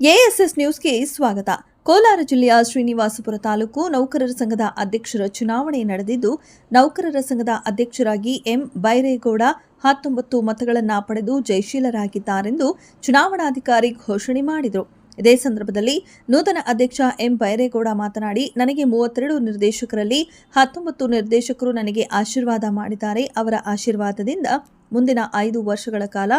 ASS ನ್ಯೂಸ್ಗೆ ಸ್ವಾಗತ. ಕೋಲಾರ ಜಿಲ್ಲೆಯ ಶ್ರೀನಿವಾಸಪುರ ತಾಲೂಕು ನೌಕರರ ಸಂಘದ ಅಧ್ಯಕ್ಷರ ಚುನಾವಣೆ ನಡೆದಿದ್ದು, ನೌಕರರ ಸಂಘದ ಅಧ್ಯಕ್ಷರಾಗಿ ಎಂ. ಬೈರೇಗೌಡ ಹತ್ತೊಂಬತ್ತು ಮತಗಳನ್ನು ಪಡೆದು ಜಯಶೀಲರಾಗಿದ್ದಾರೆಂದು ಚುನಾವಣಾಧಿಕಾರಿ ಘೋಷಣೆ ಮಾಡಿದರು. ಇದೇ ಸಂದರ್ಭದಲ್ಲಿ ನೂತನ ಅಧ್ಯಕ್ಷ ಎಂ. ಬೈರೇಗೌಡ ಮಾತನಾಡಿ, ನನಗೆ ಮೂವತ್ತೆರಡು ನಿರ್ದೇಶಕರಲ್ಲಿ ಹತ್ತೊಂಬತ್ತು ನಿರ್ದೇಶಕರು ನನಗೆ ಆಶೀರ್ವಾದ ಮಾಡಿದ್ದಾರೆ. ಅವರ ಆಶೀರ್ವಾದದಿಂದ ಮುಂದಿನ ಐದು ವರ್ಷಗಳ ಕಾಲ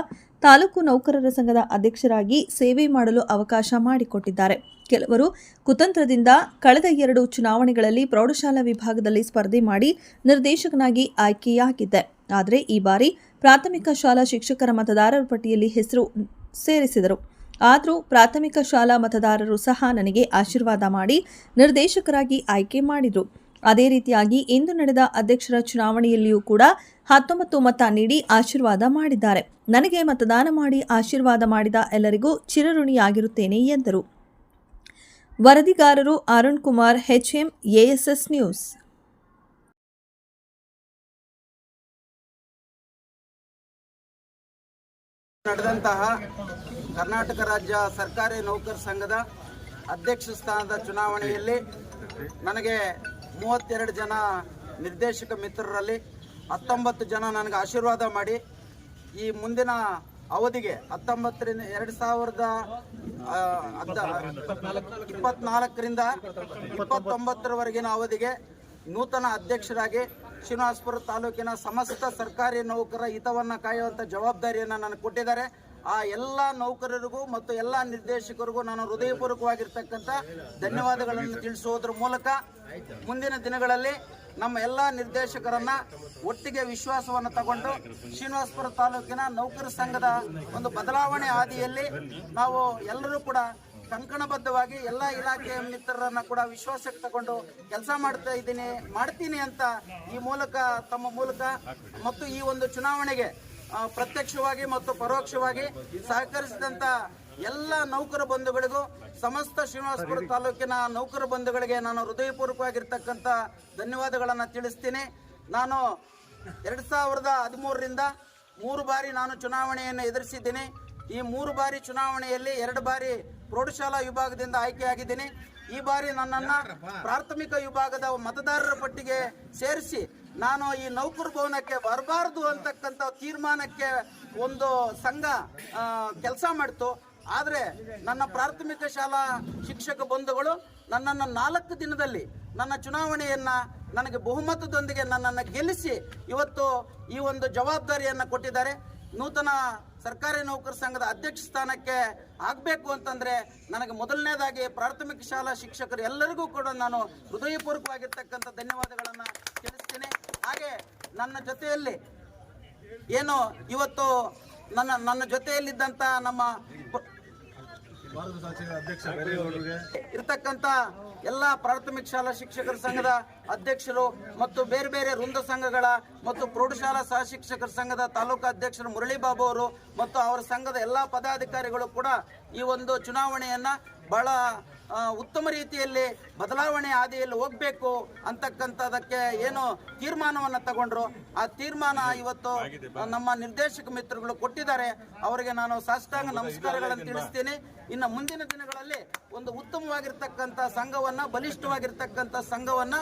ತಾಲೂಕು ನೌಕರರ ಸಂಘದ ಅಧ್ಯಕ್ಷರಾಗಿ ಸೇವೆ ಮಾಡಲು ಅವಕಾಶ ಮಾಡಿಕೊಟ್ಟಿದ್ದಾರೆ. ಕೆಲವರು ಕುತಂತ್ರದಿಂದ ಕಳೆದ ಎರಡು ಚುನಾವಣೆಗಳಲ್ಲಿ ಪ್ರೌಢಶಾಲಾ ವಿಭಾಗದಲ್ಲಿ ಸ್ಪರ್ಧೆ ಮಾಡಿ ನಿರ್ದೇಶಕನಾಗಿ ಆಯ್ಕೆಯಾಗಿದ್ದೆ. ಆದರೆ ಈ ಬಾರಿ ಪ್ರಾಥಮಿಕ ಶಾಲಾ ಶಿಕ್ಷಕರ ಮತದಾರರ ಪಟ್ಟಿಯಲ್ಲಿ ಹೆಸರು ಸೇರಿಸಿದರು. ಆದರೂ ಪ್ರಾಥಮಿಕ ಶಾಲಾ ಮತದಾರರು ಸಹ ನನಗೆ ಆಶೀರ್ವಾದ ಮಾಡಿ ನಿರ್ದೇಶಕರಾಗಿ ಆಯ್ಕೆ ಮಾಡಿದರು. ಅದೇ ರೀತಿಯಾಗಿ ಇಂದು ನಡೆದ ಅಧ್ಯಕ್ಷರ ಚುನಾವಣೆಯಲ್ಲಿಯೂ ಕೂಡ ಹತ್ತೊಂಬತ್ತು ಮತ ನೀಡಿ ಆಶೀರ್ವಾದ ಮಾಡಿದ್ದಾರೆ. ನನಗೆ ಮತದಾನ ಮಾಡಿ ಆಶೀರ್ವಾದ ಮಾಡಿದ ಎಲ್ಲರಿಗೂ ಚಿರಋಣಿಯಾಗಿರುತ್ತೇನೆ ಎಂದರು. ವರದಿಗಾರರು Arun Kumar, HM, ASS news. ನಡೆದಂತಹ ಕರ್ನಾಟಕ ರಾಜ್ಯ ಸರ್ಕಾರಿ ನೌಕರ ಸಂಘದ ಅಧ್ಯಕ್ಷ ಸ್ಥಾನದ ಚುನಾವಣೆಯಲ್ಲಿ ನನಗೆ ಮೂವತ್ತೆರಡು ಜನ ನಿರ್ದೇಶಕ ಮಿತ್ರರಲ್ಲಿ ಹತ್ತೊಂಬತ್ತು ಜನ ನನಗೆ ಆಶೀರ್ವಾದ ಮಾಡಿ ಈ ಮುಂದಿನ ಅವಧಿಗೆ ಹತ್ತೊಂಬತ್ತರಿಂದ ಎರಡು ಸಾವಿರದ ಇಪ್ಪತ್ನಾಲ್ಕರಿಂದ ಇಪ್ಪತ್ತೊಂಬತ್ತರವರೆಗಿನ ಅವಧಿಗೆ ನೂತನ ಅಧ್ಯಕ್ಷರಾಗಿ ಶ್ರೀನಿವಾಸಪುರ ತಾಲೂಕಿನ ಸಮಸ್ತ ಸರ್ಕಾರಿ ನೌಕರ ಹಿತವನ್ನು ಕಾಯುವಂಥ ಜವಾಬ್ದಾರಿಯನ್ನು ನನಗೆ ಕೊಟ್ಟಿದ್ದಾರೆ. ಆ ಎಲ್ಲ ನೌಕರರಿಗೂ ಮತ್ತು ಎಲ್ಲ ನಿರ್ದೇಶಕರಿಗೂ ನಾನು ಹೃದಯಪೂರ್ವಕವಾಗಿರ್ತಕ್ಕಂಥ ಧನ್ಯವಾದಗಳನ್ನು ತಿಳಿಸುವುದರ ಮೂಲಕ ಮುಂದಿನ ದಿನಗಳಲ್ಲಿ ನಮ್ಮ ಎಲ್ಲ ನಿರ್ದೇಶಕರನ್ನ ಒಟ್ಟಿಗೆ ವಿಶ್ವಾಸವನ್ನು ತಗೊಂಡು ಶ್ರೀನಿವಾಸಪುರ ತಾಲೂಕಿನ ನೌಕರ ಸಂಘದ ಒಂದು ಬದಲಾವಣೆ ಹಾದಿಯಲ್ಲಿ ನಾವು ಎಲ್ಲರೂ ಕೂಡ ಕಂಕಣಬದ್ಧವಾಗಿ ಎಲ್ಲ ಇಲಾಖೆಯ ಮಿತ್ರರನ್ನ ಕೂಡ ವಿಶ್ವಾಸಕ್ಕೆ ತಗೊಂಡು ಕೆಲಸ ಮಾಡ್ತಾ ಇದ್ದೀನಿ, ಮಾಡ್ತೀನಿ ಅಂತ ಈ ಮೂಲಕ, ತಮ್ಮ ಮೂಲಕ ಮತ್ತು ಈ ಒಂದು ಚುನಾವಣೆಗೆ ಪ್ರತ್ಯಕ್ಷವಾಗಿ ಮತ್ತು ಪರೋಕ್ಷವಾಗಿ ಸಹಕರಿಸಿದಂತ ಎಲ್ಲ ನೌಕರ ಬಂಧುಗಳಿಗೂ ಸಮಸ್ತ ಶ್ರೀನಿವಾಸಪುರ ತಾಲೂಕಿನ ನೌಕರ ಬಂಧುಗಳಿಗೆ ನಾನು ಹೃದಯಪೂರ್ವಕವಾಗಿರ್ತಕ್ಕಂಥ ಧನ್ಯವಾದಗಳನ್ನು ತಿಳಿಸ್ತೀನಿ. ನಾನು ಎರಡು ಸಾವಿರದ ಹದಿಮೂರರಿಂದ ಮೂರು ಬಾರಿ ನಾನು ಚುನಾವಣೆಯನ್ನು ಎದುರಿಸಿದ್ದೀನಿ. ಈ ಮೂರು ಬಾರಿ ಚುನಾವಣೆಯಲ್ಲಿ ಎರಡು ಬಾರಿ ಪ್ರೌಢಶಾಲಾ ವಿಭಾಗದಿಂದ ಆಯ್ಕೆಯಾಗಿದ್ದೀನಿ. ಈ ಬಾರಿ ನನ್ನನ್ನು ಪ್ರಾಥಮಿಕ ವಿಭಾಗದ ಮತದಾರರ ಪಟ್ಟಿಗೆ ಸೇರಿಸಿ ನಾನು ಈ ನೌಕರ ಭವನಕ್ಕೆ ಬರಬಾರದು ಅಂತಕ್ಕಂಥ ತೀರ್ಮಾನಕ್ಕೆ ಒಂದು ಸಂಘ ಕೆಲಸ ಮಾಡಿತು. ಆದರೆ ನನ್ನ ಪ್ರಾಥಮಿಕ ಶಾಲಾ ಶಿಕ್ಷಕ ಬಂಧುಗಳು ನನ್ನನ್ನು ನಾಲ್ಕು ದಿನದಲ್ಲಿ ನನ್ನ ಚುನಾವಣೆಯನ್ನ ನನಗೆ ಬಹುಮತದೊಂದಿಗೆ ನನ್ನನ್ನು ಗೆಲ್ಲಿಸಿ ಇವತ್ತು ಈ ಒಂದು ಜವಾಬ್ದಾರಿಯನ್ನು ಕೊಟ್ಟಿದ್ದಾರೆ. ನೂತನ ಸರ್ಕಾರಿ ನೌಕರ ಸಂಘದ ಅಧ್ಯಕ್ಷ ಸ್ಥಾನಕ್ಕೆ ಆಗಬೇಕು ಅಂತಂದರೆ ನನಗೆ ಮೊದಲನೇದಾಗಿ ಪ್ರಾಥಮಿಕ ಶಾಲಾ ಶಿಕ್ಷಕರು ಎಲ್ಲರಿಗೂ ಕೂಡ ನಾನು ಹೃದಯಪೂರ್ವಕವಾಗಿರ್ತಕ್ಕಂಥ ಧನ್ಯವಾದಗಳನ್ನು ತಿಳಿಸ್ತೀನಿ. ನನ್ನ ಜೊತೆಯಲ್ಲಿ ಏನು ಇವತ್ತು ನನ್ನ ನನ್ನ ಜೊತೆಯಲ್ಲಿದ್ದಂಥ ನಮ್ಮ ಇರ್ತಕ್ಕಂಥ ಎಲ್ಲ ಪ್ರಾಥಮಿಕ ಶಾಲಾ ಶಿಕ್ಷಕರ ಸಂಘದ ಅಧ್ಯಕ್ಷರು ಮತ್ತು ಬೇರೆ ಬೇರೆ ವೃಂದ ಸಂಘಗಳ ಮತ್ತು ಪ್ರೌಢಶಾಲಾ ಸಹ ಶಿಕ್ಷಕರ ಸಂಘದ ತಾಲೂಕು ಅಧ್ಯಕ್ಷರು ಮುರಳಿ ಬಾಬು ಅವರು ಮತ್ತು ಅವರ ಸಂಘದ ಎಲ್ಲ ಪದಾಧಿಕಾರಿಗಳು ಕೂಡ ಈ ಒಂದು ಚುನಾವಣೆಯನ್ನ ಬಹಳ ಉತ್ತಮ ರೀತಿಯಲ್ಲಿ ಬದಲಾವಣೆ ಹಾದಿಯಲ್ಲಿ ಹೋಗ್ಬೇಕು ಅಂತಕ್ಕಂಥದಕ್ಕೆ ಏನು ತೀರ್ಮಾನವನ್ನು ತಗೊಂಡ್ರು. ಆ ತೀರ್ಮಾನ ಇವತ್ತು ನಮ್ಮ ನಿರ್ದೇಶಕ ಮಿತ್ರಗಳು ಕೊಟ್ಟಿದ್ದಾರೆ. ಅವರಿಗೆ ನಾನು ಸಾಷ್ಟಾಂಗ ನಮಸ್ಕಾರಗಳನ್ನು ತಿಳಿಸ್ತೀನಿ. ಇನ್ನು ಮುಂದಿನ ದಿನಗಳಲ್ಲಿ ಒಂದು ಉತ್ತಮವಾಗಿರ್ತಕ್ಕಂಥ ಸಂಘವನ್ನ ಬಲಿಷ್ಠವಾಗಿರ್ತಕ್ಕಂಥ ಸಂಘವನ್ನ